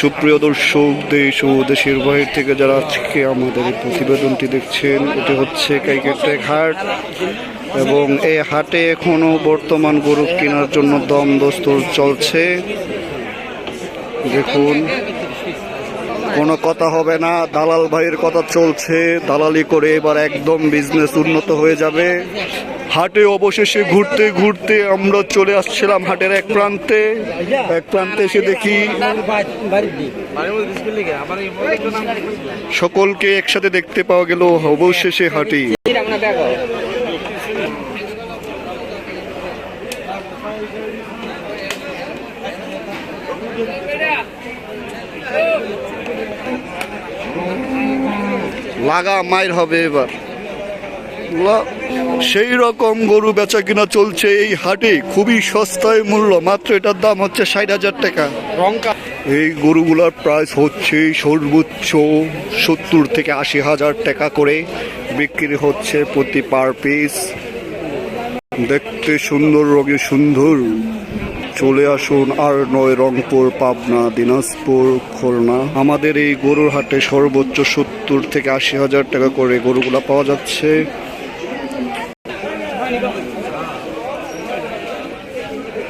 সুপ্রিয় দর্শক, দেশ ও দেশের বাইরে থেকে যারা আজকে আমাদের প্রতিবেদনটি দেখছেন, এটি হচ্ছে কাইকেটেক হাট এবং এই হাটে এখনও বর্তমান গরু কেনার জন্য দম দস্তর চলছে। দেখুন, কোনো কথা হবে না, দালাল ভাইয়ের কথা চলছে। দালালি করে এবার একদম বিজনেস উন্নত হয়ে যাবে। হাটে অবশেষে ঘুরতে ঘুরতে আমরা চলে আসছিলাম হাটের এক প্রান্তে। এক প্রান্তে এসে দেখি সকলকে একসাথে দেখতে পাওয়া গেল অবশেষে হাটি। লাগা মায়ের হবে এবার। সেই রকম গরু বেচা কিনা চলছে এই হাটে খুবই সস্তায় মূল্য মাত্র এটার দাম হচ্ছে ষাট হাজার টাকা। এই গরুগুলার প্রাইস হচ্ছে সর্বোচ্চ সত্তর থেকে আশি হাজার টাকা করে বিক্রি হচ্ছে প্রতি পার পিস দেখতে সুন্দর রঙে সুন্দর। চলে আসুন আর নয় রংপুর পাবনা দিনাজপুর খুলনা। আমাদের এই গরুর হাটে সর্বোচ্চ সত্তর থেকে আশি হাজার টাকা করে গরুগুলা পাওয়া যাচ্ছে। Yeah.